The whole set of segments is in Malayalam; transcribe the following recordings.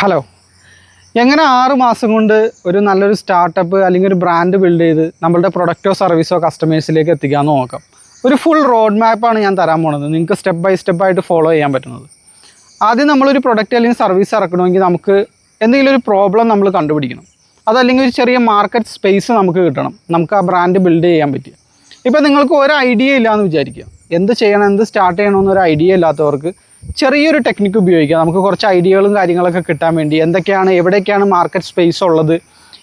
ഹലോ എങ്ങനെ ആറ് മാസം കൊണ്ട് ഒരു നല്ലൊരു സ്റ്റാർട്ടപ്പ് അല്ലെങ്കിൽ ഒരു ബ്രാൻഡ് ബിൽഡ് ചെയ്ത് നമ്മളുടെ പ്രൊഡക്റ്റോ സർവീസോ കസ്റ്റമേഴ്സിലേക്ക് എത്തിക്കാമെന്ന് നോക്കാം. ഒരു ഫുൾ റോഡ് മാപ്പാണ് ഞാൻ തരാൻ പോണത്. നിങ്ങൾക്ക് സ്റ്റെപ്പ് ബൈ സ്റ്റെപ്പ് ആയിട്ട് ഫോളോ ചെയ്യാൻ പറ്റുന്നത്. ആദ്യം നമ്മളൊരു പ്രൊഡക്റ്റ് അല്ലെങ്കിൽ സർവീസ് ഇറക്കണമെങ്കിൽ നമുക്ക് എന്തെങ്കിലും ഒരു പ്രോബ്ലം നമ്മൾ കണ്ടുപിടിക്കണം. അതല്ലെങ്കിൽ ഒരു ചെറിയ മാർക്കറ്റ് സ്പേസ് നമുക്ക് കിട്ടണം. നമുക്ക് ആ ബ്രാൻഡ് ബിൽഡ് ചെയ്യാൻ പറ്റുക ഇപ്പോൾ നിങ്ങൾക്ക് ഒരു ഐഡിയ ഇല്ലയെന്ന് വിചാരിക്കുക. എന്ത് ചെയ്യണം എന്ത് സ്റ്റാർട്ട് ചെയ്യണമെന്നൊരു ഐഡിയ ഇല്ലാത്തവർക്ക് ചെറിയൊരു ടെക്നിക്ക് ഉപയോഗിക്കാം. നമുക്ക് കുറച്ച് ഐഡിയകളും കാര്യങ്ങളൊക്കെ കിട്ടാൻ വേണ്ടി. എന്തൊക്കെയാണ് എവിടെയൊക്കെയാണ് മാർക്കറ്റ് സ്പേസ് ഉള്ളത്?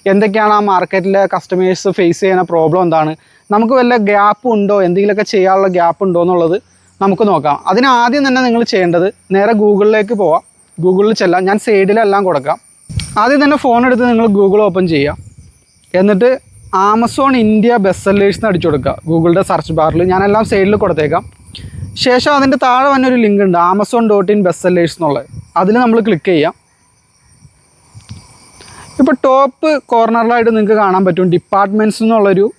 എന്തൊക്കെയാണ് ആ മാർക്കറ്റിലെ കസ്റ്റമേഴ്സ് ഫേസ് ചെയ്യുന്ന പ്രോബ്ലം എന്താണ്? നമുക്ക് വല്ല ഗ്യാപ്പ് ഉണ്ടോ? എന്തെങ്കിലുമൊക്കെ ചെയ്യാനുള്ള ഗ്യാപ്പ് ഉണ്ടോ എന്നുള്ളത് നമുക്ക് നോക്കാം. അതിന് ആദ്യം തന്നെ നിങ്ങൾ ചെയ്യേണ്ടത് നേരെ ഗൂഗിളിലേക്ക് പോവാം. ഗൂഗിളിൽ ചെല്ലാം. ഞാൻ സൈഡിലെല്ലാം കൊടുക്കാം. ആദ്യം തന്നെ ഫോൺ എടുത്ത് നിങ്ങൾ ഗൂഗിൾ ഓപ്പൺ ചെയ്യാം. എന്നിട്ട് ആമസോൺ ഇന്ത്യ ബെസ്റ്റ് സെല്ലേഴ്സ് എന്ന് അടിച്ചു കൊടുക്കുക. ഗൂഗിളിന്റെ സെർച്ച് ബാറിൽ ഞാനെല്ലാം സൈഡിൽ കൊടുത്തേക്കാം. ശേഷം അതിന്റെ താഴെ വന്ന ഒരു ലിങ്ക് ഉണ്ട് Amazon dot in best sellers എന്നുള്ളത്. അതിൽ നമ്മൾ ക്ലിക്ക് ചെയ്യാം. ഇപ്പോൾ ടോപ്പ് കോർണറിലായിട്ട് നിങ്ങൾക്ക് കാണാൻ പറ്റും ഡിപ്പാർട്ട്മെന്റ്സ് എന്നുള്ളൊരു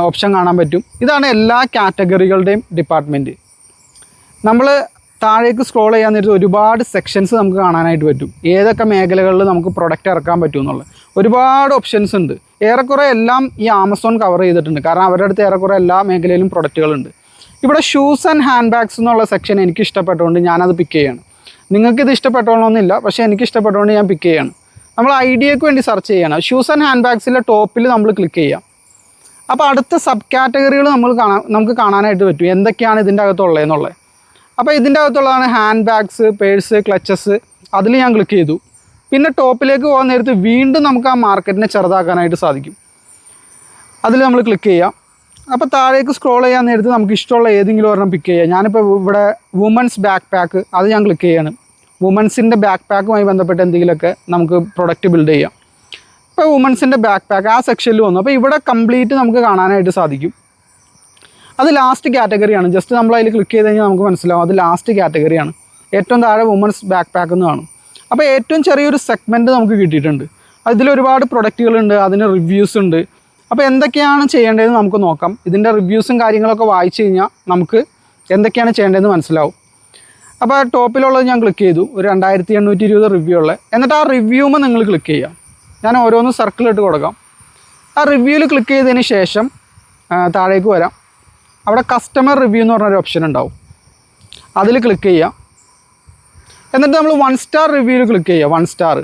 ഓപ്ഷൻ കാണാൻ പറ്റും. ഇതാണ് എല്ലാ കാറ്റഗറികളുടെയും ഡിപ്പാർട്ട്മെന്റ് നമ്മൾ താഴേക്ക് സ്ക്രോൾ ചെയ്യാൻ നേരത്ത് ഒരുപാട് സെക്ഷൻസ് നമുക്ക് കാണാനായിട്ട് പറ്റും. ഏതൊക്കെ മേഖലകളിൽ നമുക്ക് പ്രൊഡക്റ്റ് ഇറക്കാൻ പറ്റും എന്നുള്ളത്. ഒരുപാട് ഓപ്ഷൻസ് ഉണ്ട്. ഏറെക്കുറെ എല്ലാം ഈ ആമസോൺ കവർ ചെയ്തിട്ടുണ്ട്. കാരണം അവരുടെ അടുത്ത് ഏറെക്കുറെ എല്ലാ മേഖലയിലും പ്രൊഡക്റ്റുകളുണ്ട് ഇവിടെ ഷൂസ് ആൻഡ് ഹാൻഡ് ബാഗ്സ് എന്നുള്ള സെക്ഷൻ എനിക്ക് ഇഷ്ടപ്പെട്ടുകൊണ്ട് ഞാനത് പിക്ക് ചെയ്യണം. നിങ്ങൾക്കിത് ഇഷ്ടപ്പെട്ടോളൊന്നുമില്ല പക്ഷേ എനിക്ക് ഇഷ്ടപ്പെട്ടുകൊണ്ട് ഞാൻ പിക്ക് ചെയ്യണം. നമ്മൾ ഐഡിയക്ക് വേണ്ടി സെർച്ച് ചെയ്യണം. ഷൂസ് ആൻഡ് ഹാൻഡ് ബാഗ്സിലെ ടോപ്പിൽ നമ്മൾ ക്ലിക്ക് ചെയ്യാം. അപ്പോൾ അടുത്ത സബ് കാറ്റഗറികൾ നമ്മൾ കാണാൻ നമുക്ക് കാണാനായിട്ട് പറ്റും. എന്തൊക്കെയാണ് ഇതിന്റെ അകത്തുള്ളതെന്നുള്ളത്. അപ്പോൾ ഇതിന്റെ അകത്തുള്ളതാണ് ഹാൻഡ് ബാഗ്സ് പേഴ്സ് ക്ലച്ചസ് അതിൽ ഞാൻ ക്ലിക്ക് ചെയ്തു. പിന്നെ ടോപ്പിലേക്ക് പോകാൻ നേരത്ത് വീണ്ടും നമുക്ക് ആ മാർക്കറ്റിനെ ചെറുതാക്കാനായിട്ട് സാധിക്കും. അതിൽ നമ്മൾ ക്ലിക്ക് ചെയ്യാം. അപ്പോൾ താഴേക്ക് സ്ക്രോൾ ചെയ്യാൻ നേരത്ത് നമുക്ക് ഇഷ്ടമുള്ള ഏതെങ്കിലും ഒരെണ്ണം പിക്ക് ചെയ്യാം. ഞാനിപ്പോൾ ഇവിടെ വുമൻസ് ബാക്ക് പാക്ക് അത് ഞാൻ ക്ലിക്ക് ചെയ്യാണ്. വുമൻസിന്റെ ബാക്ക് പാക്കുമായി ബന്ധപ്പെട്ട് എന്തെങ്കിലുമൊക്കെ നമുക്ക് പ്രൊഡക്റ്റ് ബിൽഡ് ചെയ്യാം. ഇപ്പോൾ വുമൻസിന്റെ ബാക്ക് പാക്ക് ആ സെക്ഷനിൽ വന്നു. അപ്പോൾ ഇവിടെ കംപ്ലീറ്റ് നമുക്ക് കാണാനായിട്ട് സാധിക്കും. അത് ലാസ്റ്റ് കാറ്റഗറിയാണ് ജസ്റ്റ് നമ്മൾ അതിൽ ക്ലിക്ക് ചെയ്ത് കഴിഞ്ഞാൽ നമുക്ക് മനസ്സിലാവും. അത് ലാസ്റ്റ് കാറ്റഗറിയാണ് ഏറ്റവും താഴെ വുമൻസ് ബാക്ക് പാക്ക് എന്ന് കാണും. അപ്പോൾ ഏറ്റവും ചെറിയൊരു സെഗ്മെന്റ് നമുക്ക് കിട്ടിയിട്ടുണ്ട്. അതിൽ ഒരുപാട് പ്രൊഡക്റ്റുകളുണ്ട് അതിന് റിവ്യൂസ് ഉണ്ട്. അപ്പോൾ എന്തൊക്കെയാണ് ചെയ്യേണ്ടതെന്ന് നമുക്ക് നോക്കാം. ഇതിന്റെ റിവ്യൂസും കാര്യങ്ങളൊക്കെ വായിച്ചു കഴിഞ്ഞാൽ നമുക്ക് എന്തൊക്കെയാണ് ചെയ്യേണ്ടതെന്ന് മനസ്സിലാവും. അപ്പോൾ ടോപ്പിലുള്ളത് ഞാൻ ക്ലിക്ക് ചെയ്തു. ഒരു രണ്ടായിരത്തി എണ്ണൂറ്റി ഇരുപത് റിവ്യൂ ഉള്ളത് എന്നിട്ട് ആ റിവ്യൂമ് നിങ്ങൾ ക്ലിക്ക് ചെയ്യാം. ഞാൻ ഓരോന്ന് സർക്കിളിട്ട് കൊടുക്കാം. ആ റിവ്യൂവിൽ ക്ലിക്ക് ചെയ്തതിന് ശേഷം താഴേക്ക് വരാം. അവിടെ കസ്റ്റമർ റിവ്യൂ എന്ന് പറഞ്ഞൊരു ഓപ്ഷൻ ഉണ്ടാവും. അതിൽ ക്ലിക്ക് ചെയ്യാം. എന്നിട്ട് നമ്മൾ വൺ സ്റ്റാർ റിവ്യൂവിൽ ക്ലിക്ക് ചെയ്യുക വൺ സ്റ്റാർ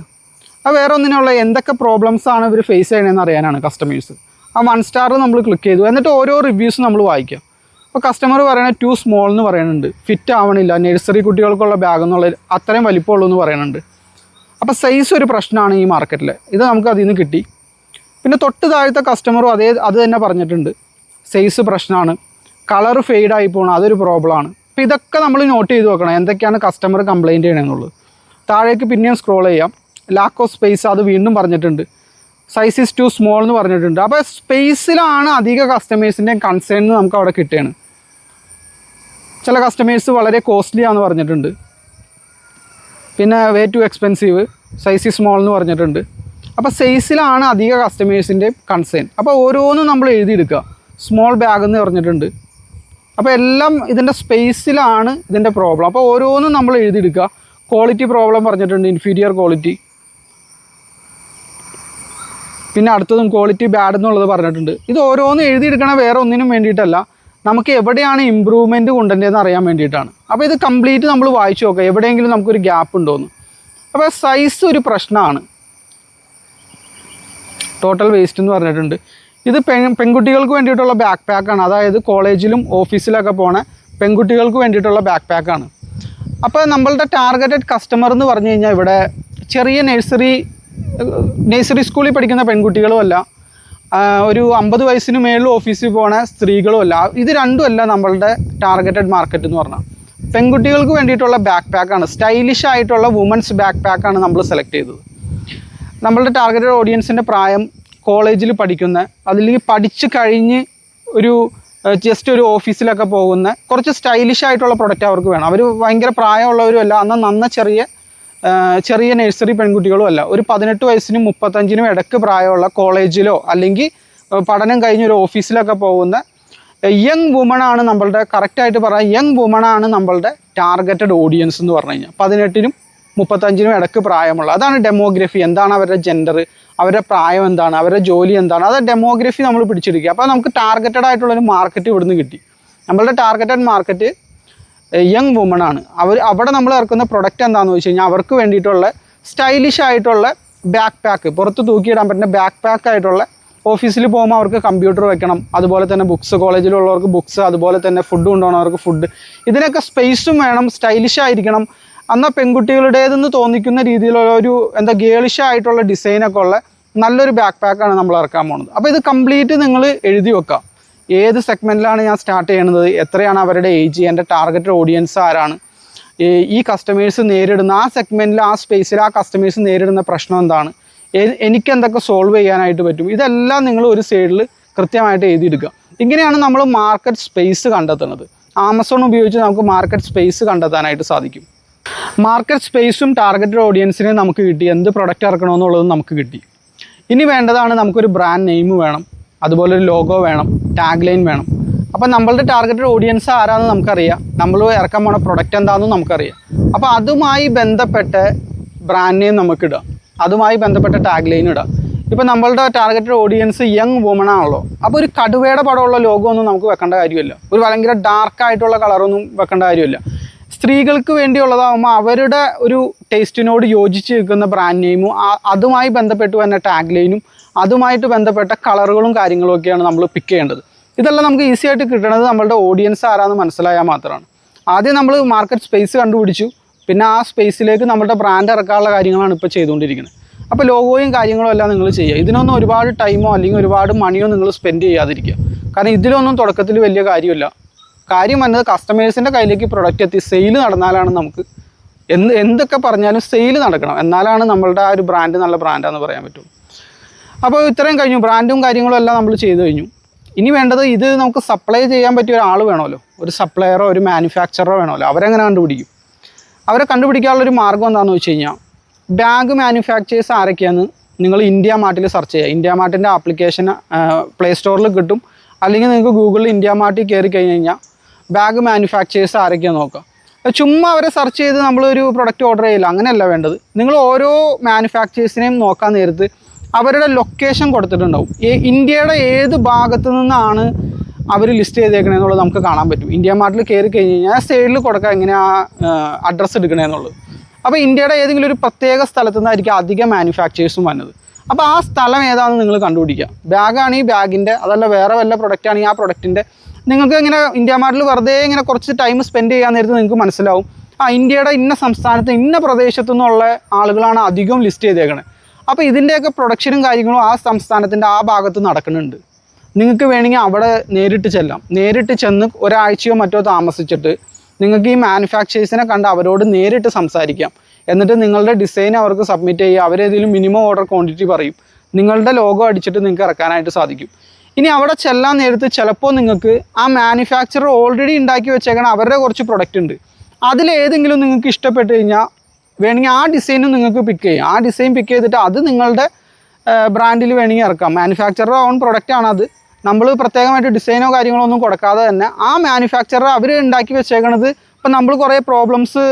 അത് വേറെ ഒന്നിനുള്ള എന്തൊക്കെ പ്രോബ്ലംസ് ആണ് ഇവർ ഫേസ് ചെയ്യണമെന്ന് അറിയാനാണ് കസ്റ്റമേഴ്സ് ആ വൺ സ്റ്റാർ നമ്മൾ ക്ലിക്ക് ചെയ്തു. എന്നിട്ട് ഓരോ റിവ്യൂസ് നമ്മൾ വായിക്കാം അപ്പോൾ കസ്റ്റമർ പറയണത് ടു സ്മോൾ എന്ന് പറയുന്നുണ്ട്. ഫിറ്റ് ആവണില്ല. നഴ്സറി കുട്ടികൾക്കുള്ള ബാഗ് എന്നുള്ള അത്രയും വലിപ്പമുള്ളൂ എന്ന് പറയുന്നുണ്ട്. അപ്പോൾ സൈസ് ഒരു പ്രശ്നമാണ് ഈ മാർക്കറ്റിൽ ഇത് നമുക്ക് അതിൽ നിന്ന് കിട്ടി. പിന്നെ തൊട്ട് താഴത്തെ കസ്റ്റമറും അതേ അത് തന്നെ പറഞ്ഞിട്ടുണ്ട്. സൈസ് പ്രശ്നമാണ്. കളർ ഫെയ്ഡായി പോകണം അതൊരു പ്രോബ്ലമാണ് അപ്പോൾ ഇതൊക്കെ നമ്മൾ നോട്ട് ചെയ്ത് വെക്കണം. എന്തൊക്കെയാണ് കസ്റ്റമർ കംപ്ലയിന്റ് ചെയ്യണമെന്നുള്ളത് താഴേക്ക് പിന്നെയും സ്ക്രോൾ ചെയ്യാം. ലാക്ക് ഓഫ് സ്പേസ് അത് വീണ്ടും പറഞ്ഞിട്ടുണ്ട്. സൈസ് ഇസ് ടു സ്മോൾ എന്ന് പറഞ്ഞിട്ടുണ്ട്. അപ്പോൾ സ്പേസിലാണ് അധിക കസ്റ്റമേഴ്സിന്റെയും കൺസേൺ നമുക്ക് അവിടെ കിട്ടുകയാണ്. ചില കസ്റ്റമേഴ്സ് വളരെ കോസ്റ്റ്ലി ആണെന്ന് പറഞ്ഞിട്ടുണ്ട്. പിന്നെ way too expensive size small എന്ന് പറഞ്ഞിട്ടുണ്ട്. അപ്പോൾ സൈസിലാണ് അധിക കസ്റ്റമേഴ്സിന്റെ കൺസേൺ അപ്പോൾ ഓരോന്നും നമ്മൾ എഴുതിയെടുക്കുക. സ്മോൾ ബാഗ് എന്ന് പറഞ്ഞിട്ടുണ്ട്. അപ്പോൾ എല്ലാം ഇതിന്റെ സ്പേസിലാണ് ഇതിന്റെ പ്രോബ്ലം അപ്പോൾ ഓരോന്നും നമ്മൾ എഴുതിയെടുക്കുക. ക്വാളിറ്റി പ്രോബ്ലം പറഞ്ഞിട്ടുണ്ട് ഇൻഫീരിയർ ക്വാളിറ്റി പിന്നെ അടുത്തതും ക്വാളിറ്റി ബാഡ് എന്നുള്ളത് പറഞ്ഞിട്ടുണ്ട്. ഇത് ഓരോന്നും എഴുതിയെടുക്കണ വേറെ ഒന്നിനും വേണ്ടിയിട്ടല്ല. നമുക്ക് എവിടെയാണ് ഇമ്പ്രൂവ്മെന്റ് കൊണ്ടുവരേണ്ടതെന്ന് അറിയാൻ വേണ്ടിയിട്ടാണ്. അപ്പോൾ ഇത് കംപ്ലീറ്റ് നമ്മൾ വായിച്ചു നോക്കുക എവിടെയെങ്കിലും നമുക്കൊരു ഗ്യാപ്പ് ഉണ്ടോയെന്ന് അപ്പോൾ സൈസ് ഒരു പ്രശ്നമാണ്. ടോട്ടൽ വേസ്റ്റ് എന്ന് പറഞ്ഞിട്ടുണ്ട്. ഇത് പെൺ പെൺകുട്ടികൾക്ക് വേണ്ടിയിട്ടുള്ള ബാക്ക് പാക്കാണ് അതായത് കോളേജിലും ഓഫീസിലൊക്കെ പോണ പെൺകുട്ടികൾക്ക് വേണ്ടിയിട്ടുള്ള ബാക്ക് പാക്കാണ് അപ്പോൾ നമ്മളുടെ ടാർഗറ്റഡ് കസ്റ്റമർ എന്ന് പറഞ്ഞു കഴിഞ്ഞാൽ ഇവിടെ ചെറിയ നഴ്സറി നഴ്സറി സ്കൂളിൽ പഠിക്കുന്ന പെൺകുട്ടികളും അല്ല. ഒരു അമ്പത് വയസ്സിന് മേളിൽ ഓഫീസിൽ പോണ സ്ത്രീകളുമല്ല ഇത് രണ്ടും അല്ല നമ്മളുടെ ടാർഗറ്റഡ് മാർക്കറ്റ് എന്ന് പറഞ്ഞാൽ പെൺകുട്ടികൾക്ക് വേണ്ടിയിട്ടുള്ള ബാക്ക് പാക്കാണ് സ്റ്റൈലിഷ് ആയിട്ടുള്ള വുമൻസ് ബാക്ക് പാക്കാണ് നമ്മൾ സെലക്ട് ചെയ്തത്. നമ്മളുടെ ടാർഗറ്റഡ് ഓഡിയൻസിന്റെ പ്രായം കോളേജിൽ പഠിക്കുന്ന അതില്ലെങ്കിൽ പഠിച്ച് കഴിഞ്ഞ് ഒരു ജസ്റ്റ് ഒരു ഓഫീസിലൊക്കെ പോകുന്ന കുറച്ച് സ്റ്റൈലിഷ് ആയിട്ടുള്ള പ്രൊഡക്റ്റ് അവർക്ക് വേണം. അവർ ഭയങ്കര പ്രായമുള്ളവരും അല്ല. അന്ന് നന്ന ചെറിയ ചെറിയ നഴ്സറി പെൺകുട്ടികളും അല്ല. ഒരു പതിനെട്ട് വയസ്സിനും മുപ്പത്തഞ്ചിനും ഇടയ്ക്ക് പ്രായമുള്ള കോളേജിലോ അല്ലെങ്കിൽ പഠനം കഴിഞ്ഞ ഒരു ഓഫീസിലൊക്കെ പോകുന്ന യങ് വുമൺ ആണ് നമ്മളുടെ കറക്റ്റായിട്ട് പറയാം യങ് വുമൺ ആണ് നമ്മളുടെ ടാർഗറ്റഡ് ഓഡിയൻസ് എന്ന് പറഞ്ഞു കഴിഞ്ഞാൽ. പതിനെട്ടിനും മുപ്പത്തഞ്ചിനും ഇടയ്ക്ക് പ്രായമുള്ള അതാണ് ഡെമോഗ്രഫി എന്താണ് അവരുടെ ജെൻഡർ അവരുടെ പ്രായം എന്താണ്? അവരുടെ ജോലി എന്താണ്? അത് ഡെമോഗ്രഫി നമ്മൾ പിടിച്ചെടുക്കുക. അപ്പോൾ നമുക്ക് ടാർഗറ്റഡ് ആയിട്ടുള്ളൊരു മാർക്കറ്റ് ഇവിടുന്ന് കിട്ടി. നമ്മളുടെ ടാർഗറ്റഡ് മാർക്കറ്റ് യങ് വുമൺ ആണ്. അവർ അവിടെ നമ്മൾ ഇറക്കുന്ന പ്രൊഡക്റ്റ് എന്താണെന്ന് വെച്ച് കഴിഞ്ഞാൽ അവർക്ക് വേണ്ടിയിട്ടുള്ള സ്റ്റൈലിഷ് ആയിട്ടുള്ള ബാക്ക് പാക്ക് പുറത്ത് തൂക്കിയിടാൻ പറ്റുന്ന ബാക്ക് പാക്ക് ആയിട്ടുള്ള ഓഫീസിൽ പോകുമ്പോൾ അവർക്ക് കമ്പ്യൂട്ടർ വെക്കണം. അതുപോലെ തന്നെ ബുക്സ് കോളേജിലുള്ളവർക്ക് ബുക്സ് അതുപോലെ തന്നെ ഫുഡ് കൊണ്ടുപോകണവർക്ക് ഫുഡ് ഇതിനൊക്കെ സ്പേസും വേണം സ്റ്റൈലിഷ് ആയിരിക്കണം. എന്നാൽ പെൺകുട്ടികളുടേതെന്ന് തോന്നിക്കുന്ന രീതിയിലുള്ള ഒരു എന്താ ഗേളിഷ് ആയിട്ടുള്ള ഡിസൈനൊക്കെ ഉള്ള നല്ലൊരു ബാക്ക് പാക്കാണ് നമ്മൾ ഇറക്കാൻ പോകുന്നത്. അപ്പോൾ ഇത് കംപ്ലീറ്റ് നിങ്ങൾ എഴുതി വെക്കാം ഏത് സെഗ്മെന്റിലാണ് ഞാൻ സ്റ്റാർട്ട് ചെയ്യുന്നത് എത്രയാണ് അവരുടെ ഏജ് എന്റെ ടാർഗറ്റ് ഓഡിയൻസ് ആരാണ്? ഈ കസ്റ്റമേഴ്സ് നേരിടുന്ന ആ സെഗ്മെന്റിൽ ആ സ്പേസിൽ ആ കസ്റ്റമേഴ്സ് നേരിടുന്ന പ്രശ്നം എന്താണ്? എനിക്ക് എന്തൊക്കെ സോൾവ് ചെയ്യാനായിട്ട് പറ്റും? ഇതെല്ലാം നിങ്ങൾ ഒരു സൈഡിൽ കൃത്യമായിട്ട് എഴുതിയെടുക്കുക. ഇങ്ങനെയാണ് നമ്മൾ മാർക്കറ്റ് സ്പേസ് കണ്ടെത്തുന്നത്. ആമസോൺ ഉപയോഗിച്ച് നമുക്ക് മാർക്കറ്റ് സ്പേസ് കണ്ടെത്താനായിട്ട് സാധിക്കും. മാർക്കറ്റ് സ്പേസും ടാർഗറ്റഡ് ഓഡിയൻസിനെ നമുക്ക് കിട്ടി. എന്ത് പ്രൊഡക്റ്റ് ഇറക്കണമെന്നുള്ളതും നമുക്ക് കിട്ടി. ഇനി വേണ്ടതാണ് നമുക്കൊരു ബ്രാൻഡ് നെയിം വേണം. അതുപോലെ ഒരു ലോഗോ വേണം ടാഗ് ലൈൻ വേണം. അപ്പോൾ നമ്മളുടെ ടാർഗറ്റഡ് ഓഡിയൻസ് ആരാണെന്ന് നമുക്കറിയാം. നമ്മൾ ഇറക്കാൻ പോണ പ്രൊഡക്റ്റ് എന്താണെന്ന് നമുക്കറിയാം. അപ്പോൾ അതുമായി ബന്ധപ്പെട്ട ബ്രാൻഡ് നെയിം നമുക്കിടാം. അതുമായി ബന്ധപ്പെട്ട ടാഗ് ലൈൻ ഇടാം. ഇപ്പോൾ നമ്മളുടെ ടാർഗറ്റഡ് ഓഡിയൻസ് യങ് വുമൺ ആണല്ലോ. അപ്പോൾ ഒരു കടുവയുടെ പടമുള്ള ലോഗോ ഒന്നും നമുക്ക് വെക്കേണ്ട കാര്യമില്ല. ഒരു ഭയങ്കര ഡാർക്ക് ആയിട്ടുള്ള കളറൊന്നും വെക്കേണ്ട കാര്യമില്ല. സ്ത്രീകൾക്ക് വേണ്ടിയുള്ളതാകുമ്പോൾ അവരുടെ ഒരു ടേസ്റ്റിനോട് യോജിച്ച് നിൽക്കുന്ന ബ്രാൻഡ് നെയിമും അതുമായി ബന്ധപ്പെട്ട് വന്ന ടാഗ് ലൈനും അതുമായിട്ട് ബന്ധപ്പെട്ട കളറുകളും കാര്യങ്ങളും ഒക്കെയാണ് നമ്മൾ പിക്ക് ചെയ്യേണ്ടത്. ഇതെല്ലാം നമുക്ക് ഈസി ആയിട്ട് കിട്ടണത് നമ്മളുടെ ഓഡിയൻസ് ആരാന്ന് മനസ്സിലായാൽ മാത്രമാണ്. ആദ്യം നമ്മൾ മാർക്കറ്റ് സ്പേസ് കണ്ടുപിടിച്ചു. പിന്നെ ആ സ്പേസിലേക്ക് നമ്മുടെ ബ്രാൻഡ് ഇറക്കാനുള്ള കാര്യങ്ങളാണ് ഇപ്പോൾ ചെയ്തുകൊണ്ടിരിക്കുന്നത് അപ്പോൾ ലോഗോയും കാര്യങ്ങളും എല്ലാം നിങ്ങൾ ചെയ്യുക. ഇതിനൊന്നും ഒരുപാട് ടൈമോ അല്ലെങ്കിൽ ഒരുപാട് മണിയോ നിങ്ങൾ സ്പെൻഡ് ചെയ്യാതിരിക്കുക. കാരണം ഇതിലൊന്നും തുടക്കത്തിൽ വലിയ കാര്യമില്ല. കാര്യം വന്നത് കസ്റ്റമേഴ്സിന്റെ കയ്യിലേക്ക് പ്രൊഡക്റ്റ് എത്തി സെയിൽ നടന്നാലാണ് നമുക്ക് എന്ത് എന്തൊക്കെ പറഞ്ഞാലും സെയിൽ നടക്കണം. എന്നാലാണ് നമ്മളുടെ ആ ഒരു ബ്രാൻഡ് നല്ല ബ്രാൻഡാന്ന് പറയാൻ പറ്റുള്ളൂ അപ്പോൾ ഇത്രയും കഴിഞ്ഞു. ബ്രാൻഡും കാര്യങ്ങളും എല്ലാം നമ്മൾ ചെയ്തു കഴിഞ്ഞു. ഇനി വേണ്ടത് ഇത് നമുക്ക് സപ്ലൈ ചെയ്യാൻ പറ്റിയ ഒരാൾ വേണമല്ലോ. ഒരു സപ്ലയറോ ഒരു മാനുഫാക്ചറോ വേണമല്ലോ. അവരെങ്ങനെ കണ്ടുപിടിക്കും? അവരെ കണ്ടുപിടിക്കാനുള്ളൊരു മാർഗം എന്താണെന്ന് വെച്ച് കഴിഞ്ഞാൽ ബാഗ് മാനുഫാക്ചേഴ്സ് ആരൊക്കെയാണെന്ന് നിങ്ങൾ ഇന്ത്യ മാർട്ടിൽ സെർച്ച് ചെയ്യുക. ഇന്ത്യ മാർട്ടിന്റെ ആപ്ലിക്കേഷൻ പ്ലേ സ്റ്റോറിൽ കിട്ടും. അല്ലെങ്കിൽ നിങ്ങൾക്ക് ഗൂഗിളിൽ ഇന്ത്യ മാർട്ടിൽ കയറി കഴിഞ്ഞ് കഴിഞ്ഞാൽ ബാഗ് മാനുഫാക്ചേഴ്സ് ആരൊക്കെയാണ് നോക്കുക? ചുമ്മാ അവരെ സെർച്ച് ചെയ്ത് നമ്മളൊരു പ്രൊഡക്റ്റ് ഓർഡർ ചെയ്യില്ല അങ്ങനെയല്ല വേണ്ടത്. നിങ്ങൾ ഓരോ മാനുഫാക്ചേഴ്സിനെയും നോക്കാൻ നേരത്ത് അവരുടെ ലൊക്കേഷൻ കൊടുത്തിട്ടുണ്ടാവും. ഇന്ത്യയുടെ ഏത് ഭാഗത്ത് നിന്നാണ് അവർ ലിസ്റ്റ് ചെയ്തേക്കണേന്നുള്ളത് നമുക്ക് കാണാൻ പറ്റും. ഇന്ത്യ മാർട്ടിൽ കയറി കഴിഞ്ഞ് കഴിഞ്ഞാൽ സൈഡിൽ കൊടുക്കാം എങ്ങനെയാണ് അഡ്രസ്സ് എടുക്കണേന്നുള്ളത് അപ്പോൾ ഇന്ത്യയുടെ ഏതെങ്കിലും ഒരു പ്രത്യേക സ്ഥലത്തു നിന്നായിരിക്കും അധികം മാനുഫാക്ചേഴ്സും വന്നത്. അപ്പോൾ ആ സ്ഥലം ഏതാണെന്ന് നിങ്ങൾ കണ്ടുപിടിക്കുക. ഈ ബാഗിന്റെ അതല്ല വേറെ വല്ല പ്രൊഡക്റ്റാണ് ഈ ആ പ്രൊഡക്റ്റിന്റെ നിങ്ങൾക്ക് ഇങ്ങനെ ഇന്ത്യ മാർട്ടിൽ വെറുതെ ഇങ്ങനെ കുറച്ച് ടൈം സ്പെൻഡ് ചെയ്യാൻ നേരത്ത് നിങ്ങൾക്ക് മനസ്സിലാവും. ആ ഇന്ത്യയുടെ ഇന്ന സംസ്ഥാനത്ത് ഇന്ന പ്രദേശത്തു നിന്നുള്ള ആളുകളാണ് അധികവും ലിസ്റ്റ് ചെയ്തേക്കണത് അപ്പോൾ ഇതിന്റെയൊക്കെ പ്രൊഡക്ഷനും കാര്യങ്ങളും ആ സംസ്ഥാനത്തിന്റെ ആ ഭാഗത്ത് നടക്കുന്നുണ്ട്. നിങ്ങൾക്ക് വേണമെങ്കിൽ അവിടെ നേരിട്ട് ചെല്ലാം. നേരിട്ട് ചെന്ന് ഒരാഴ്ചയോ മറ്റോ താമസിച്ചിട്ട് നിങ്ങൾക്ക് ഈ മാനുഫാക്ചേഴ്സിനെ കണ്ട് അവരോട് നേരിട്ട് സംസാരിക്കാം. എന്നിട്ട് നിങ്ങളുടെ ഡിസൈൻ അവർക്ക് സബ്മിറ്റ് ചെയ്യുക. അവരേതെങ്കിലും മിനിമം ഓർഡർ ക്വാണ്ടിറ്റി പറയും. നിങ്ങളുടെ ലോഗോ അടിച്ചിട്ട് നിങ്ങൾക്ക് ഇറക്കാനായിട്ട് സാധിക്കും. ഇനി അവിടെ ചെല്ലാൻ നേരത്ത് ചിലപ്പോൾ നിങ്ങൾക്ക് ആ മാനുഫാക്ചറർ ഓൾറെഡി ഉണ്ടാക്കി വെച്ചേക്കണ അവരുടെ കുറച്ച് പ്രൊഡക്റ്റ് ഉണ്ട്. അതിലേതെങ്കിലും നിങ്ങൾക്ക് ഇഷ്ടപ്പെട്ട് കഴിഞ്ഞാൽ വേണമെങ്കിൽ ആ ഡിസൈനും നിങ്ങൾക്ക് പിക്ക് ചെയ്യാം. ആ ഡിസൈൻ പിക്ക് ചെയ്തിട്ട് അത് നിങ്ങളുടെ ബ്രാൻഡിൽ വേണമെങ്കിൽ ഇറക്കാം. മാനുഫാക്ചറർ ഓൺ പ്രൊഡക്റ്റ് ആണ് അത്. നമ്മൾ പ്രത്യേകമായിട്ട് ഡിസൈനോ കാര്യങ്ങളോ ഒന്നും കൊടുക്കാതെ തന്നെ ആ മാനുഫാക്ചറർ അവർ ഉണ്ടാക്കി വെച്ചേക്കണത് ഇപ്പം നമ്മൾ കുറേ പ്രോബ്ലംസ്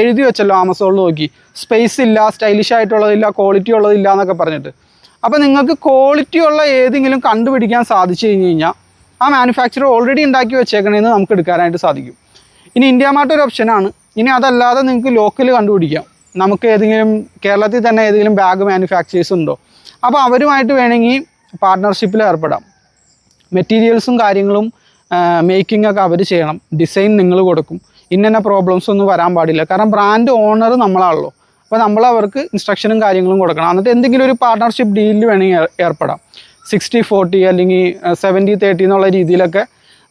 എഴുതി വെച്ചല്ലോ ആമസോണിൽ നോക്കി. സ്പേസ് ഇല്ല സ്റ്റൈലിഷ് ആയിട്ടുള്ളതില്ല ക്വാളിറ്റി ഉള്ളതില്ല എന്നൊക്കെ പറഞ്ഞിട്ട്. അപ്പോൾ നിങ്ങൾക്ക് ക്വാളിറ്റി ഉള്ള ഏതെങ്കിലും കണ്ടുപിടിക്കാൻ സാധിച്ചു കഴിഞ്ഞ് കഴിഞ്ഞാൽ ആ മാനുഫാക്ചർ ഓൾറെഡി ഉണ്ടാക്കി വെച്ചേക്കണേന്ന് നമുക്ക് എടുക്കാനായിട്ട് സാധിക്കും. ഇനി ഇന്ത്യ മാർട്ട് ഒരു ഓപ്ഷനാണ് ഇനി അതല്ലാതെ നിങ്ങൾക്ക് ലോക്കൽ കണ്ടുപിടിക്കാം. നമുക്ക് ഏതെങ്കിലും കേരളത്തിൽ തന്നെ ഏതെങ്കിലും ബാഗ് മാനുഫാക്ചേഴ്സ് ഉണ്ടോ? അപ്പോൾ അവരുമായിട്ട് വേണമെങ്കിൽ പാർട്ട്ണർഷിപ്പിൽ ഏർപ്പെടാം. മെറ്റീരിയൽസും കാര്യങ്ങളും മേക്കിംഗ് ഒക്കെ അവർ ചെയ്യണം. ഡിസൈൻ നിങ്ങൾ കൊടുക്കും. ഇന്ന പ്രോബ്ലംസ് ഒന്നും വരാൻ പാടില്ല. കാരണം ബ്രാൻഡ് ഓണർ നമ്മളാണല്ലോ. അപ്പോൾ നമ്മൾ അവർക്ക് ഇൻസ്ട്രക്ഷനും കാര്യങ്ങളും കൊടുക്കണം. എന്നിട്ട് എന്തെങ്കിലും ഒരു പാർട്ട്ണർഷിപ്പ് ഡീലിൽ വേണമെങ്കിൽ ഏർ- ഏർപ്പെടാം. സിക്സ്റ്റി ഫോർട്ടി അല്ലെങ്കിൽ സെവന്റി തേർട്ടി എന്നുള്ള രീതിയിലൊക്കെ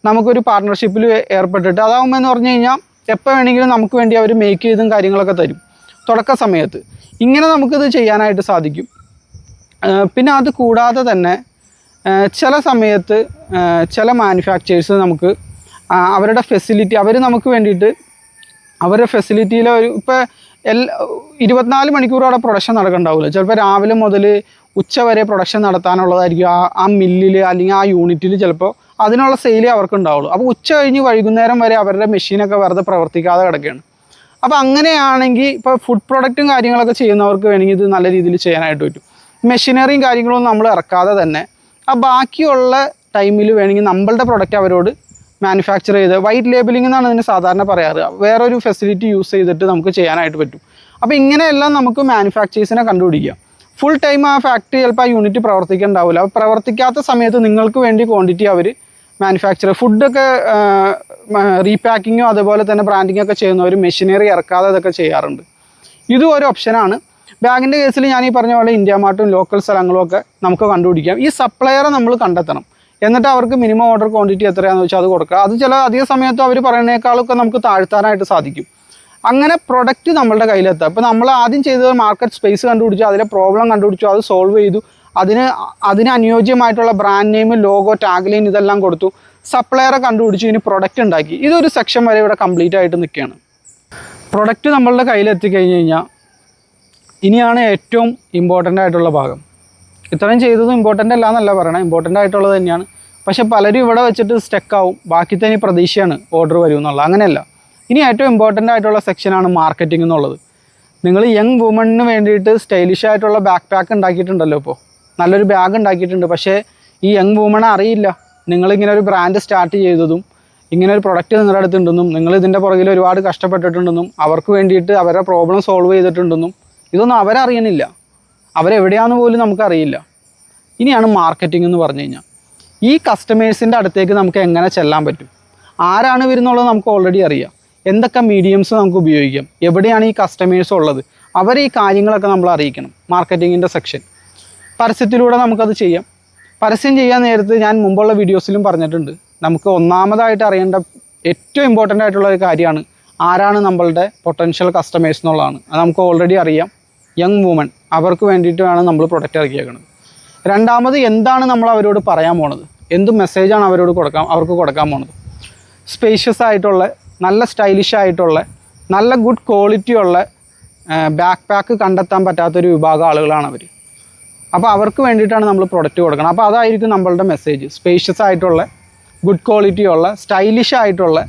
നമുക്കൊരു പാർട്ട്ണർഷിപ്പിൽ ഏർപ്പെട്ടിട്ട് അതാവുമ്പോൾ എന്ന് പറഞ്ഞു കഴിഞ്ഞാൽ എപ്പോൾ വേണമെങ്കിലും നമുക്ക് വേണ്ടി അവർ മേക്ക് ചെയ്തും കാര്യങ്ങളൊക്കെ തരും. തുടക്ക സമയത്ത്. ഇങ്ങനെ നമുക്കിത് ചെയ്യാനായിട്ട് സാധിക്കും. പിന്നെ അത് കൂടാതെ തന്നെ ചില സമയത്ത് ചില മാനുഫാക്ചേഴ്സ് നമുക്ക് അവരുടെ ഫെസിലിറ്റി അവർ നമുക്ക് വേണ്ടിയിട്ട് അവരുടെ ഫെസിലിറ്റിയിലെ ഒരു ഇപ്പോൾ എല്ലാ ഇരുപത്തിനാല് മണിക്കൂർ അവിടെ പ്രൊഡക്ഷൻ നടക്കണ്ടാവില്ല ചിലപ്പോൾ രാവിലെ മുതൽ ഉച്ച വരെ പ്രൊഡക്ഷൻ നടത്താനുള്ളതായിരിക്കും ആ ആ മില്ലിൽ അല്ലെങ്കിൽ ആ യൂണിറ്റിൽ ചിലപ്പോൾ അതിനുള്ള സെയിലേ അവർക്ക് ഉണ്ടാവുള്ളൂ അപ്പോൾ ഉച്ച കഴിഞ്ഞ് വൈകുന്നേരം വരെ അവരുടെ മെഷീനൊക്കെ വെറുതെ പ്രവർത്തിക്കാതെ കിടക്കുകയാണ്. അപ്പോൾ അങ്ങനെയാണെങ്കിൽ ഇപ്പോൾ ഫുഡ് പ്രൊഡക്റ്റും കാര്യങ്ങളൊക്കെ ചെയ്യുന്നവർക്ക് വേണമെങ്കിൽ ഇത് നല്ല രീതിയിൽ ചെയ്യാനായിട്ട് പറ്റും. മെഷീനറിയും കാര്യങ്ങളൊന്നും നമ്മൾ ഇറക്കാതെ തന്നെ. ആ ബാക്കിയുള്ള ടൈമിൽ വേണമെങ്കിൽ നമ്മളുടെ പ്രൊഡക്റ്റ് അവരോട് മാനുഫാക്ചർ ചെയ്ത് വൈറ്റ് ലേബലിംഗ് എന്നാണ് ഇതിന് സാധാരണ പറയാറ്. വേറൊരു ഫെസിലിറ്റി യൂസ് ചെയ്തിട്ട് നമുക്ക് ചെയ്യാനായിട്ട് പറ്റും. അപ്പോൾ ഇങ്ങനെയെല്ലാം നമുക്ക് മാനുഫാക്ചേഴ്സിനെ കണ്ടുപിടിക്കാം. ഫുൾ ടൈം ആ ഫാക്ടറി ചിലപ്പോൾ ആ യൂണിറ്റ് പ്രവർത്തിക്കണ്ടാവില്ല. അപ്പോൾ പ്രവർത്തിക്കാത്ത സമയത്ത് നിങ്ങൾക്ക് വേണ്ടി ക്വാണ്ടിറ്റി അവർ മാനുഫാക്ചർ ഫുഡൊക്കെ റീപാക്കിങ്ങോ അതുപോലെ തന്നെ ബ്രാൻഡിങ്ങോ ഒക്കെ ചെയ്യുന്നവർ മെഷീനറി ഇറക്കാതെ ഇതൊക്കെ ചെയ്യാറുണ്ട്. ഇതും ഒരു ഓപ്ഷനാണ് ബാഗിന്റെ കേസിൽ ഞാൻ ഈ പറഞ്ഞ പോലെ ഇന്ത്യ മാർട്ടും ലോക്കൽ സ്ഥലങ്ങളും ഒക്കെ നമുക്ക് കണ്ടുപിടിക്കാം. ഈ സപ്ലയറെ നമ്മൾ കണ്ടെത്തണം. എന്നിട്ട് അവർക്ക് മിനിമം ഓർഡർ ക്വാണ്ടിറ്റി എത്രയാണെന്ന് വെച്ചാൽ അത് കൊടുക്കുക. അത് ചില അധിക സമയത്ത് അവർ പറയുന്നേക്കാളൊക്കെ നമുക്ക് താഴ്ത്താനായിട്ട് സാധിക്കും. അങ്ങനെ പ്രൊഡക്റ്റ് നമ്മളുടെ കയ്യിലെത്താം ഇപ്പോൾ നമ്മൾ ആദ്യം ചെയ്തത് മാർക്കറ്റ് സ്പേസ് കണ്ടുപിടിച്ചു അതിലെ പ്രോബ്ലം കണ്ടുപിടിച്ചു അത് സോൾവ് ചെയ്തു. അതിന് അതിന് അനുയോജ്യമായിട്ടുള്ള ബ്രാൻഡ് നെയിം ലോഗോ ടാഗ്ലൈൻ ഇതെല്ലാം കൊടുത്തു. സപ്ലയറെ കണ്ടുപിടിച്ചു ഇനി പ്രൊഡക്റ്റ് ഉണ്ടാക്കി. ഇതൊരു സെക്ഷൻ വരെ ഇവിടെ കംപ്ലീറ്റ് ആയിട്ട് നിൽക്കുകയാണ്. പ്രൊഡക്റ്റ് നമ്മളുടെ കയ്യിലെത്തിക്കഴിഞ്ഞ് കഴിഞ്ഞാൽ ഇനിയാണ് ഏറ്റവും ഇമ്പോർട്ടന്റ് ആയിട്ടുള്ള ഭാഗം. ഇത്രയും ചെയ്തത് ഇമ്പോർട്ടന്റ് അല്ല എന്നല്ല പറയണത് ഇമ്പോർട്ടന്റ് ആയിട്ടുള്ളത് തന്നെയാണ്. പക്ഷെ പലരും ഇവിടെ വെച്ചിട്ട് സ്റ്റെക്കാവും ബാക്കി തന്നെ പ്രതീക്ഷയാണ് ഓർഡർ വരും എന്നുള്ളത് അങ്ങനെയല്ല. ഇനി ഏറ്റവും ഇമ്പോർട്ടന്റ് ആയിട്ടുള്ള സെക്ഷനാണ് മാർക്കറ്റിംഗ് എന്നുള്ളത്. നിങ്ങൾ യങ് വുമണിന് വേണ്ടിയിട്ട് സ്റ്റൈലിഷ് ആയിട്ടുള്ള ബാക്ക് പാക്ക് ഉണ്ടാക്കിയിട്ടുണ്ടല്ലോ ഇപ്പോൾ നല്ലൊരു ബാഗ് ഉണ്ടാക്കിയിട്ടുണ്ട്. പക്ഷേ ഈ യങ് വുമണെ അറിയില്ല. നിങ്ങളിങ്ങനെ ഒരു ബ്രാൻഡ് സ്റ്റാർട്ട് ചെയ്തതും ഇങ്ങനെ ഒരു പ്രൊഡക്റ്റ് നിങ്ങളുടെ അടുത്തുണ്ടെന്നും നിങ്ങൾ ഇതിന്റെ പുറകിൽ ഒരുപാട് കഷ്ടപ്പെട്ടിട്ടുണ്ടെന്നും അവർക്ക് വേണ്ടിയിട്ട് അവരുടെ പ്രോബ്ലം സോൾവ് ചെയ്തിട്ടുണ്ടെന്നും ഇതൊന്നും അവരറിയണില്ല. അവരെവിടെയാണെന്ന് പോലും നമുക്കറിയില്ല. ഇനിയാണ് മാർക്കറ്റിംഗ് എന്ന് പറഞ്ഞു കഴിഞ്ഞാൽ ഈ കസ്റ്റമേഴ്സിന്റെ അടുത്തേക്ക് നമുക്ക് എങ്ങനെ ചെല്ലാൻ പറ്റും? ആരാണ് വരുന്നുള്ളത് നമുക്ക് ഓൾറെഡി അറിയാം. എന്തൊക്കെ മീഡിയംസ് നമുക്ക് ഉപയോഗിക്കാം? എവിടെയാണ് ഈ കസ്റ്റമേഴ്സ് ഉള്ളത്? അവരെ ഈ കാര്യങ്ങളൊക്കെ നമ്മൾ അറിയിക്കണം. മാർക്കറ്റിങ്ങിന്റെ സെക്ഷൻ പരസ്യത്തിലൂടെ നമുക്കത് ചെയ്യാം. പരസ്യം ചെയ്യാൻ നേരത്ത് ഞാൻ മുമ്പുള്ള വീഡിയോസിലും പറഞ്ഞിട്ടുണ്ട്. നമുക്ക് ഒന്നാമതായിട്ട് അറിയേണ്ട ഏറ്റവും ഇമ്പോർട്ടന്റ് ആയിട്ടുള്ള ഒരു കാര്യമാണ് ആരാണ് നമ്മളുടെ പൊട്ടൻഷ്യൽ കസ്റ്റമേഴ്സ് എന്നുള്ളതാണ്. അത് നമുക്ക് ഓൾറെഡി അറിയാം. യങ് വുമൺ അവർക്ക് വേണ്ടിയിട്ടാണ് നമ്മൾ പ്രൊഡക്റ്റ് ഇറക്കിയേക്കുന്നത് രണ്ടാമത് എന്താണ് നമ്മൾ അവരോട് പറയാൻ പോണത്? എന്ത് മെസ്സേജാണ് അവരോട് കൊടുക്കാൻ അവർക്ക് കൊടുക്കാൻ പോണത്? സ്പേഷ്യസ് ആയിട്ടുള്ള നല്ല സ്റ്റൈലിഷ് ആയിട്ടുള്ള നല്ല ഗുഡ് ക്വാളിറ്റി ഉള്ള ബാക്ക് പാക്ക് കണ്ടെത്താൻ പറ്റാത്തൊരു വിഭാഗം ആളുകളാണ് അവർ അപ്പോൾ അവർക്ക് വേണ്ടിയിട്ടാണ് നമ്മൾ പ്രൊഡക്റ്റ് കൊടുക്കണം അപ്പോൾ അതായിരിക്കും നമ്മളുടെ മെസ്സേജ് സ്പേഷ്യസ് ആയിട്ടുള്ള ഗുഡ് ക്വാളിറ്റി ഉള്ള സ്റ്റൈലിഷ് ആയിട്ടുള്ള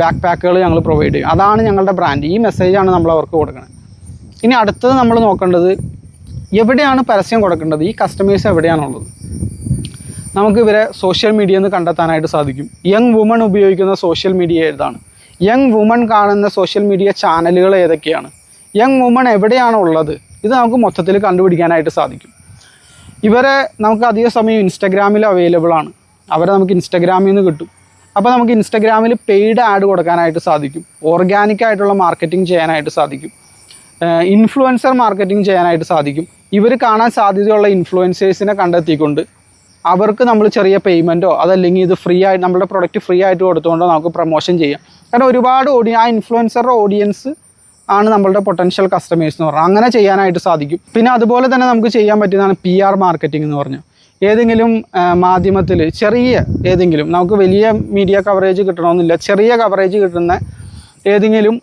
ബാക്ക് പാക്കുകൾ ഞങ്ങൾ പ്രൊവൈഡ് ചെയ്യും. അതാണ് ഞങ്ങളുടെ ബ്രാൻഡ് ഈ മെസ്സേജാണ് നമ്മൾ അവർക്ക് കൊടുക്കുന്നത് ഇനി അടുത്തത് നമ്മൾ നോക്കേണ്ടത് എവിടെയാണ് പരസ്യം കൊടുക്കേണ്ടത്? ഈ കസ്റ്റമേഴ്സ് എവിടെയാണുള്ളത്? നമുക്ക് ഇവരെ സോഷ്യൽ മീഡിയ എന്ന് കണ്ടെത്താനായിട്ട് സാധിക്കും. യങ് വുമൺ ഉപയോഗിക്കുന്ന സോഷ്യൽ മീഡിയ ഏതാണ്? യങ് വുമൺ കാണുന്ന സോഷ്യൽ മീഡിയ ചാനലുകൾ ഏതൊക്കെയാണ്? യങ് വുമൺ എവിടെയാണ് ഉള്ളത് ഇത് നമുക്ക് മൊത്തത്തിൽ കണ്ടുപിടിക്കാനായിട്ട് സാധിക്കും. ഇവരെ നമുക്ക് അധിക സമയം ഇൻസ്റ്റഗ്രാമിൽ അവൈലബിൾ ആണ്. അവരെ നമുക്ക് ഇൻസ്റ്റഗ്രാമിൽ നിന്ന് കിട്ടും. അപ്പോൾ നമുക്ക് ഇൻസ്റ്റഗ്രാമിൽ പെയ്ഡ് ആഡ് കൊടുക്കാനായിട്ട് സാധിക്കും. ഓർഗാനിക് ആയിട്ടുള്ള മാർക്കറ്റിംഗ് ചെയ്യാനായിട്ട് സാധിക്കും. ഇൻഫ്ലുവൻസർ മാർക്കറ്റിംഗ് ചെയ്യാനായിട്ട് സാധിക്കും. ഇവർ കാണാൻ സാധ്യതയുള്ള ഇൻഫ്ലുവൻസേഴ്സിനെ കണ്ടെത്തിക്കൊണ്ട് അവർക്ക് നമ്മൾ ചെറിയ പേയ്മെന്റോ അതല്ലെങ്കിൽ ഇത് ഫ്രീ ആയിട്ട് നമ്മുടെ പ്രൊഡക്റ്റ് ഫ്രീ ആയിട്ട് കൊടുത്തുകൊണ്ടോ നമുക്ക് പ്രൊമോഷൻ ചെയ്യാം. കാരണം ഒരുപാട് ഓഡിയ ആ ഇൻഫ്ലുവൻസറുടെ ഓഡിയൻസ് ആണ് നമ്മളുടെ പൊട്ടൻഷ്യൽ കസ്റ്റമേഴ്സ് എന്ന് പറഞ്ഞാൽ അങ്ങനെ ചെയ്യാനായിട്ട് സാധിക്കും. പിന്നെ അതുപോലെ തന്നെ നമുക്ക് ചെയ്യാൻ പറ്റുന്നതാണ് പി ആർ മാർക്കറ്റിംഗ് എന്ന് പറഞ്ഞാൽ ഏതെങ്കിലും മാധ്യമത്തിൽ ചെറിയ ഏതെങ്കിലും നമുക്ക് വലിയ മീഡിയ കവറേജ് കിട്ടണമെന്നില്ല ചെറിയ കവറേജ് കിട്ടുന്ന ഏതെങ്കിലും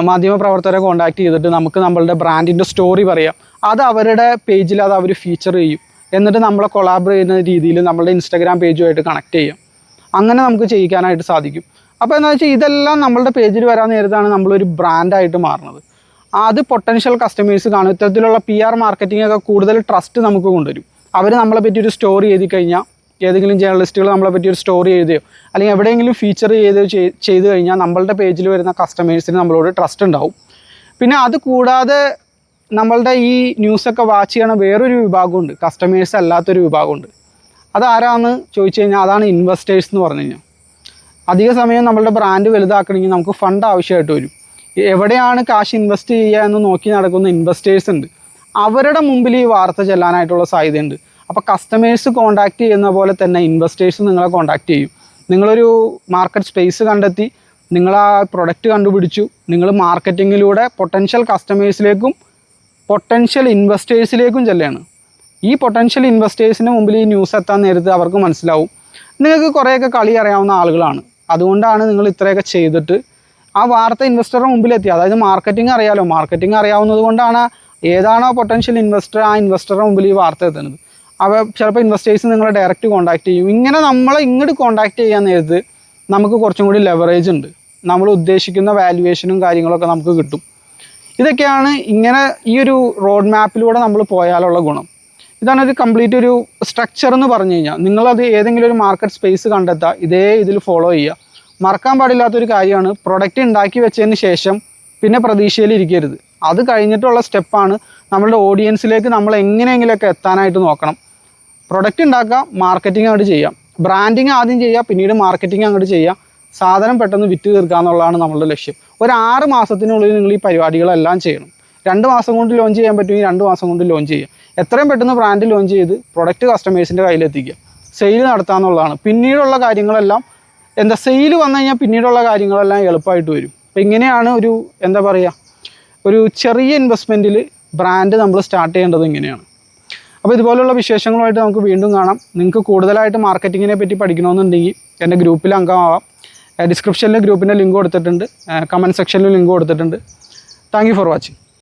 മാധ്യമ പ്രവർത്തകരെ കോൺടാക്ട് ചെയ്തിട്ട് നമുക്ക് നമ്മളുടെ ബ്രാൻഡിന്റെ സ്റ്റോറി പറയാം. അത് അവരുടെ പേജിൽ അത് അവർ ഫീച്ചർ ചെയ്യും. എന്നിട്ട് നമ്മളെ കൊളാബർ ചെയ്യുന്ന രീതിയിൽ നമ്മളുടെ ഇൻസ്റ്റാഗ്രാം പേജുമായിട്ട് കണക്ട് ചെയ്യാം. അങ്ങനെ നമുക്ക് ചെയ്യിക്കാനായിട്ട് സാധിക്കും. അപ്പോൾ എന്താ വെച്ചാൽ ഇതെല്ലാം നമ്മളുടെ പേജിൽ വരാൻ നേരത്താണ് നമ്മളൊരു ബ്രാൻഡായിട്ട് മാറുന്നത്. അത് പൊട്ടൻഷ്യൽ കസ്റ്റമേഴ്സ് കാണും. ഇത്തരത്തിലുള്ള പി ആർ മാർക്കറ്റിംഗ് ഒക്കെ കൂടുതൽ ട്രസ്റ്റ് നമുക്ക് കൊണ്ടുവരും. അവർ നമ്മളെ പറ്റി ഒരു സ്റ്റോറി എഴുതി കഴിഞ്ഞാൽ ഏതെങ്കിലും ജേർണലിസ്റ്റുകൾ നമ്മളെ പറ്റി ഒരു സ്റ്റോറി എഴുതിയോ? അല്ലെങ്കിൽ എവിടെയെങ്കിലും ഫീച്ചർ ചെയ്തോ ചെയ്ത് കഴിഞ്ഞാൽ നമ്മളുടെ പേജിൽ വരുന്ന കസ്റ്റമേഴ്സിന് നമ്മളോട് ട്രസ്റ്റ് ഉണ്ടാവും. പിന്നെ അത് കൂടാതെ നമ്മളുടെ ഈ ന്യൂസൊക്കെ വാച്ച് ചെയ്യണ വേറൊരു വിഭാഗമുണ്ട്. കസ്റ്റമേഴ്സ് അല്ലാത്തൊരു വിഭാഗമുണ്ട്. അതാരാന്ന് ചോദിച്ചു കഴിഞ്ഞാൽ അതാണ് ഇൻവെസ്റ്റേഴ്സ് എന്ന് പറഞ്ഞു കഴിഞ്ഞാൽ. അധിക സമയം നമ്മളുടെ ബ്രാൻഡ് വലുതാക്കണമെങ്കിൽ നമുക്ക് ഫണ്ട് ആവശ്യമായിട്ട് വരും. എവിടെയാണ് കാശ് ഇൻവെസ്റ്റ് ചെയ്യുക എന്ന് നോക്കി നടക്കുന്ന ഇൻവെസ്റ്റേഴ്സ് ഉണ്ട്. അവരുടെ മുമ്പിൽ ഈ വാർത്ത ചെല്ലാനായിട്ടുള്ള സാധ്യതയുണ്ട്. അപ്പോൾ കസ്റ്റമേഴ്സ് കോണ്ടാക്ട് ചെയ്യുന്ന പോലെ തന്നെ ഇൻവെസ്റ്റേഴ്സ് നിങ്ങളെ കോണ്ടാക്ട് ചെയ്യും. നിങ്ങളൊരു മാർക്കറ്റ് സ്പേസ് കണ്ടെത്തി നിങ്ങൾ ആ പ്രൊഡക്റ്റ് കണ്ടുപിടിച്ചു നിങ്ങൾ മാർക്കറ്റിങ്ങിലൂടെ പൊട്ടൻഷ്യൽ കസ്റ്റമേഴ്സിലേക്കും പൊട്ടൻഷ്യൽ ഇൻവെസ്റ്റേഴ്സിലേക്കും ചെല്ലുകയാണ് ഈ പൊട്ടൻഷ്യൽ ഇൻവെസ്റ്റേഴ്സിന് മുമ്പിൽ ഈ ന്യൂസ് എത്താൻ നേരത്ത് അവർക്ക് മനസ്സിലാവും. നിങ്ങൾക്ക് കുറേയൊക്കെ കളി അറിയാവുന്ന ആളുകളാണ്. അതുകൊണ്ടാണ് നിങ്ങൾ ഇത്രയൊക്കെ ചെയ്തിട്ട് ആ വാർത്ത ഇൻവെസ്റ്ററുടെ മുമ്പിലെത്തി അതായത് മാർക്കറ്റിംഗ് അറിയാലോ? മാർക്കറ്റിംഗ് അറിയാവുന്നത് കൊണ്ടാണ് ഏതാണോ പൊട്ടൻഷ്യൽ ഇൻവെസ്റ്റർ ആ ഇൻവെസ്റ്ററുടെ മുമ്പിൽ ഈ വാർത്ത എത്തുന്നത്. അവ ചിലപ്പോൾ ഇൻവെസ്റ്റേഴ്സ് നിങ്ങളെ ഡയറക്റ്റ് കോൺടാക്ട് ചെയ്യും. ഇങ്ങനെ നമ്മളെ ഇങ്ങോട്ട് കോൺടാക്ട് ചെയ്യാൻ നേരത്ത് നമുക്ക് കുറച്ചും കൂടി ലെവറേജ് ഉണ്ട്. നമ്മൾ ഉദ്ദേശിക്കുന്ന വാല്യുവേഷനും കാര്യങ്ങളൊക്കെ നമുക്ക് കിട്ടും. ഇതൊക്കെയാണ് ഇങ്ങനെ ഈ ഒരു റോഡ് മാപ്പിലൂടെ നമ്മൾ പോയാലുള്ള ഗുണം. ഇതാണ് ഒരു കംപ്ലീറ്റ് ഒരു സ്ട്രക്ചർ എന്ന് പറഞ്ഞു കഴിഞ്ഞാൽ നിങ്ങളത് ഏതെങ്കിലും ഒരു മാർക്കറ്റ് സ്പേസ് കണ്ടെത്തുക ഇതേ ഇതിൽ ഫോളോ ചെയ്യുക മറക്കാൻ പാടില്ലാത്തൊരു കാര്യമാണ് പ്രൊഡക്റ്റ് ഉണ്ടാക്കി വെച്ചതിന് ശേഷം പിന്നെ പ്രതീക്ഷയിൽ ഇരിക്കരുത്. അത് കഴിഞ്ഞിട്ടുള്ള സ്റ്റെപ്പാണ് നമ്മളുടെ ഓഡിയൻസിലേക്ക് നമ്മൾ എങ്ങനെയെങ്കിലുമൊക്കെ എത്താനായിട്ട് നോക്കണം. പ്രൊഡക്റ്റ് ഉണ്ടാക്കാം മാർക്കറ്റിംഗ് അങ്ങോട്ട് ചെയ്യാം. ബ്രാൻഡിങ് ആദ്യം ചെയ്യുക പിന്നീട് മാർക്കറ്റിംഗ് അങ്ങോട്ട് ചെയ്യുക സാധനം പെട്ടെന്ന് വിറ്റ് തീർക്കുക എന്നുള്ളതാണ് നമ്മളുടെ ലക്ഷ്യം. ഒരു ആറ് മാസത്തിനുള്ളിൽ നിങ്ങൾ ഈ പരിപാടികളെല്ലാം ചെയ്യണം. രണ്ട് മാസം കൊണ്ട് ലോഞ്ച് ചെയ്യാൻ പറ്റുമെങ്കിൽ രണ്ട് മാസം കൊണ്ട് ലോഞ്ച് ചെയ്യാം. എത്രയും പെട്ടെന്ന് ബ്രാൻഡ് ലോഞ്ച് ചെയ്ത് പ്രൊഡക്റ്റ് കസ്റ്റമേഴ്സിന്റെ കയ്യിലെത്തിക്കുക. സെയിൽ നടത്തുക എന്നുള്ളതാണ്. പിന്നീടുള്ള കാര്യങ്ങളെല്ലാം എന്താ സെയിൽ വന്നു കഴിഞ്ഞാൽ പിന്നീടുള്ള കാര്യങ്ങളെല്ലാം എളുപ്പമായിട്ട് വരും. അപ്പോൾ ഇങ്ങനെയാണ് ഒരു എന്താ പറയുക ഒരു ചെറിയ ഇൻവെസ്റ്റ്മെന്റിൽ ബ്രാൻഡ് നമ്മൾ സ്റ്റാർട്ട് ചെയ്യേണ്ടത് ഇങ്ങനെയാണ്. അപ്പോൾ ഇതുപോലുള്ള വിശേഷങ്ങളുമായിട്ട് നമുക്ക് വീണ്ടും കാണാം. നിങ്ങൾക്ക് കൂടുതലായിട്ട് മാർക്കറ്റിങ്ങിനെ പറ്റി പഠിക്കണമെന്നുണ്ടെങ്കിൽ എന്റെ ഗ്രൂപ്പിൽ അംഗമാവാം. ഡിസ്ക്രിപ്ഷനിൽ ഗ്രൂപ്പിന്റെ ലിങ്ക് കൊടുത്തിട്ടുണ്ട്. കമന്റ് സെക്ഷനിൽ ലിങ്ക് കൊടുത്തിട്ടുണ്ട്. Thank for watching.